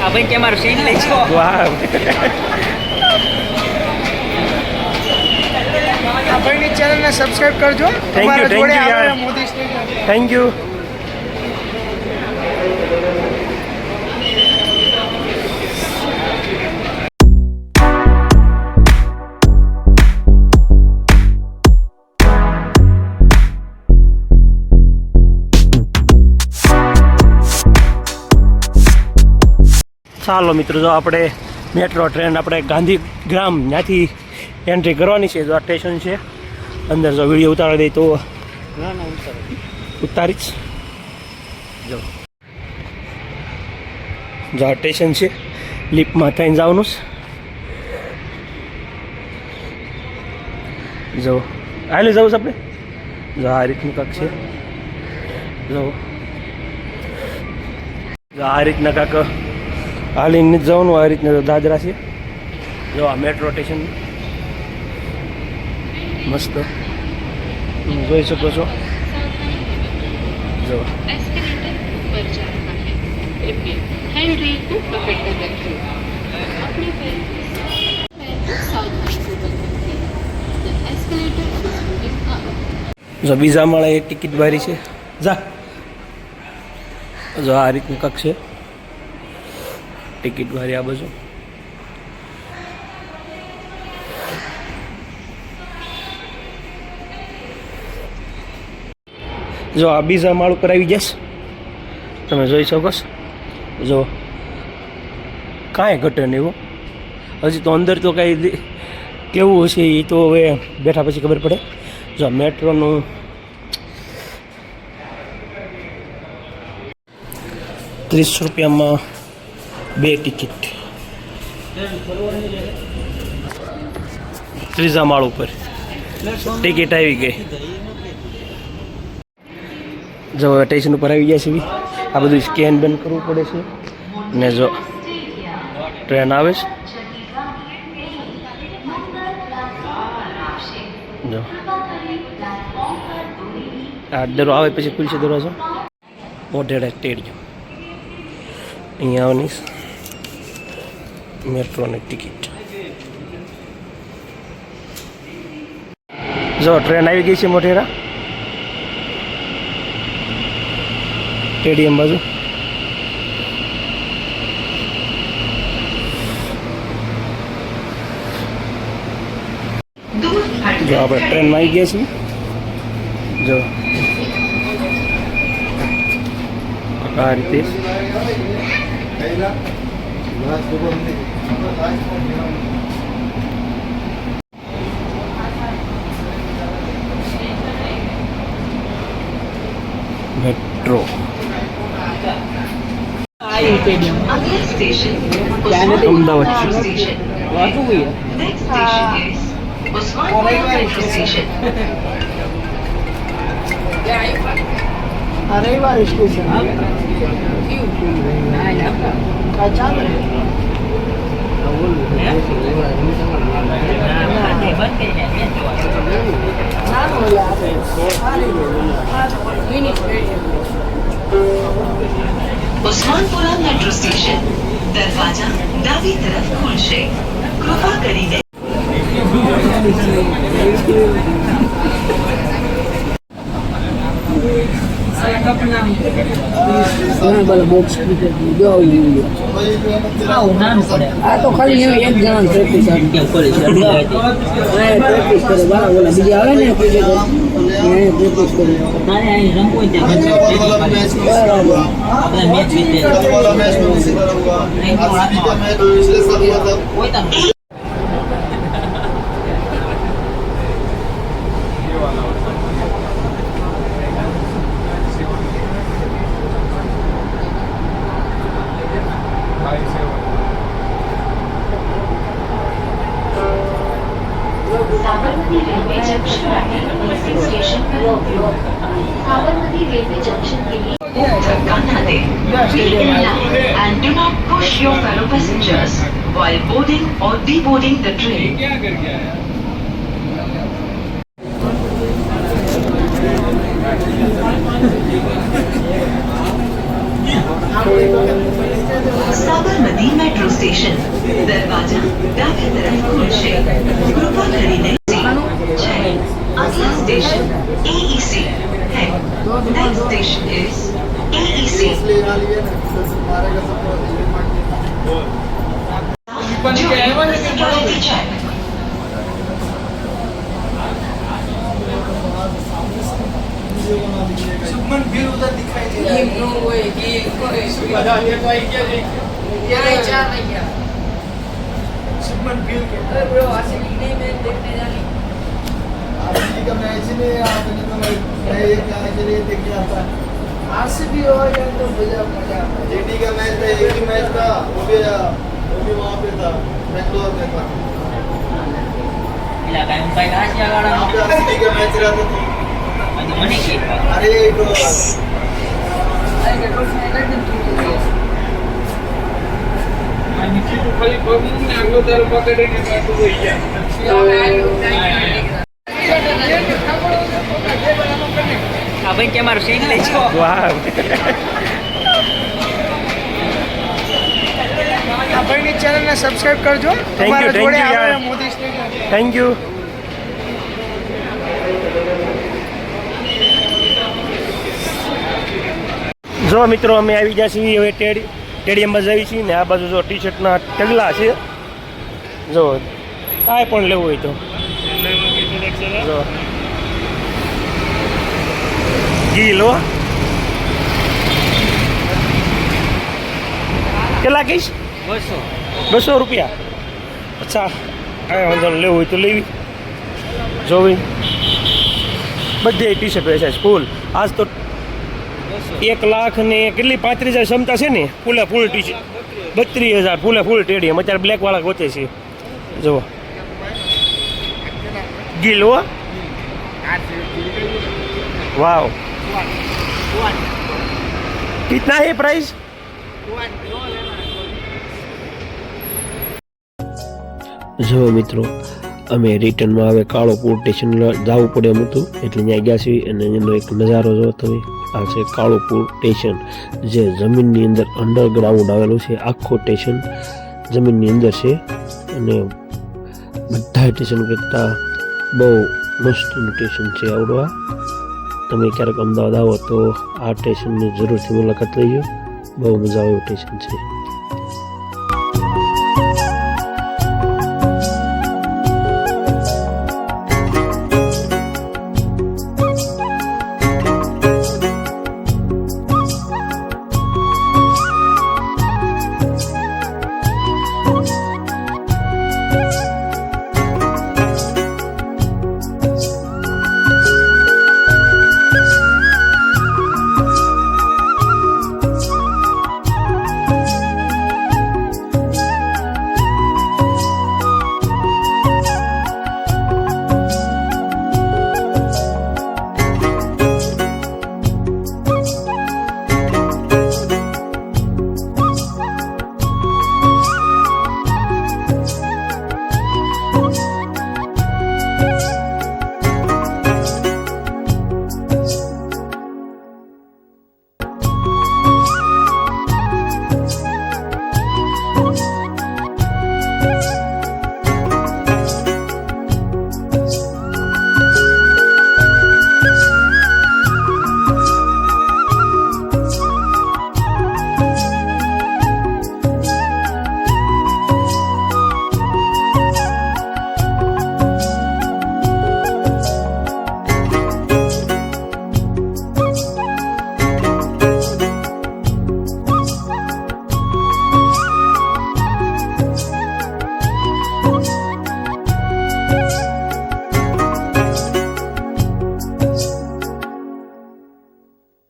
આ ભાઈ કે મારું સીન લઈ છો વાહ ભાઈની ચેનલને સબસ્ક્રાઇબ કરજો. Thank you thank you thank you ચાલો મિત્રો જો આપણે મેટ્રો ટ્રેન આપણે ગાંધીગ્રામ ત્યાંથી એન્ટ્રી કરવાની છે જો આ સ્ટેશન છે. અંદર જો વીડિયો ઉતારી દઈ તો ઉતારીશ જો. જો. આ સ્ટેશન છે લિફ્ટમાં થઈને જવાનું છે. જો. હાલે જવું છે આપણે? જો આ રીતનું કાંક છે. જો. જો આ રીતના કાંક હાલીને નથી જવાનું આ રીતના દાદરા છે જો આ મેટ્રો સ્ટેશન મસ્ત જોઈ શકો છો જો જો બીજા માળા એક ટિકિટ બારી છે જા જો આ રીતનું કક્ષ છે ટિકિટ વારી આ બાજુ જો આ બીજા માળ ઉપર આવી જશ તમે જોઈ શકો જો કાંઈ ઘટે નહીં એવું હજી તો અંદર તો કાંઈ કેવું હશે એ તો હવે બેઠા પછી ખબર પડે. જો મેટ્રોનું ત્રીસ રૂપિયામાં બે ટિકિટ. ત્રીજા માળ ઉપર. ટિકિટ આવી ગઈ. જો સ્ટેશન ઉપર આવી ગયા છે બી. આ બધું સ્કેન બેન કરવું પડે છે. ને જો ટ્રેન આવે છે. જો. આ દરો આવે પછી ખુલશે દરવાજો. મોઢેડા સ્ટેડિયમ. અહીંયા આવવાની મેટ્રોની ટિકિટ જો ટ્રેન આવી ગઈ છે મોઢેરા સ્ટેડિયમ બાજુ જો આપણે ટ્રેનમાં આવી ગયા છીએ જો આ રીતે मेट्रो। अगला station. Ahmedabad next station Usman station. अरेवाल station पहचान रहे। ઉસ્માનપુરા મેટ્રો સ્ટેશન દરવાજા ડાબી તરફ ખુલશે કૃપા કરીને ઘણા બોક્સ ક્રિકેટ જો આ તો ખાલી એવી એક જણા પ્રેક્ટિસ પ્રેક્ટિસ કરે બરાબર ઓલા બીજા આવે ને ક્રિકેટ પ્રેક્ટિસ કરે બરાબર match Nade. Be in line and do not push your fellow passengers while boarding or deboarding the train. Sabarmati metro station દરવાજા ડાબે તરફ ખુલશે કૃપા કરીને જય અગલા સ્ટેશન એઈસી હે next station is TEC security check सुमन फिर उधर दिखाई दे रहा है ये लोग वो है ये इनको है सुमन ये भाई क्या देखिए ये भाई चार भैया सुमन फिर के अरे ब्रो आसिफ नहीं मैं देखने जा रही आसिफ का मैच में आपने तो मैं एक गाने के लिए देख जाता आज से भी हो जाए तो मज़ा मज़ा जेडी का मैच था एक ही मैच था वो भी वो भी वहाँ पे था बेंगलोर में था। इलाका में पैदा किया गाड़ा। वहाँ पे सिटी का मैच रहता तो था। अरे एक हाँ, तो खाली बम आगे दर पकड़े ने बैठ गई है આ ભાઈ કે મારું સીન લઈ છો વાહ. આ ભાઈની ચેનલને સબસ્ક્રાઇબ કરજો. થેન્ક યુ થેન્ક યુ યાર. મોદી થેન્ક યુ જો મિત્રો અમે આવી ગયા છીએ હવે ટેડી સ્ટેડિયમમાં જઈએ છીએ ને આ બાજુ જો ટી શર્ટના ટગલા છે. જો કાંઈ પણ લેવું હોય તો. જો. ગીલ. હો કેટલા કહીશ? બસો. બસો રૂપિયા. અચ્છા. કાંઈ વાંધો લેવું હોય તો લેવી. જોવી. બધી ટી શર્ટ વેચાય છે ફૂલ. આજ તો એક લાખ ને કેટલી? પાંત્રીસ હજાર ક્ષમતા છે ને? ફૂલે ફૂલ ટી શર્ટ બત્રીસ હજાર ફૂલે ફૂલ ટેડિયમ અત્યારે બ્લેક વાળા ગોતે છે. જુઓ. ગીલ હો. વાવ. कितना है प्राइस જો મિત્રો અમે રિટર્નમાં હવે કાળોપુર સ્ટેશન જવું પડે એમ હતું એટલે ત્યાં ગયા છીએ અને એનો એક નજારો જો તમે આ છે કાળોપુર સ્ટેશન જે જમીનની અંદર અંડરગ્રાઉન્ડ આવેલું છે આખું સ્ટેશન જમીનની અંદર છે અને બધા સ્ટેશન કરતાં બહુ મસ્તનું સ્ટેશન છે આવડું આ તમે ક્યારેક અમદાવાદ આવો તો આ સ્ટેશનની જરૂરથી મુલાકાત લઈજો બહુ મજા આવે એવું સ્ટેશન છે.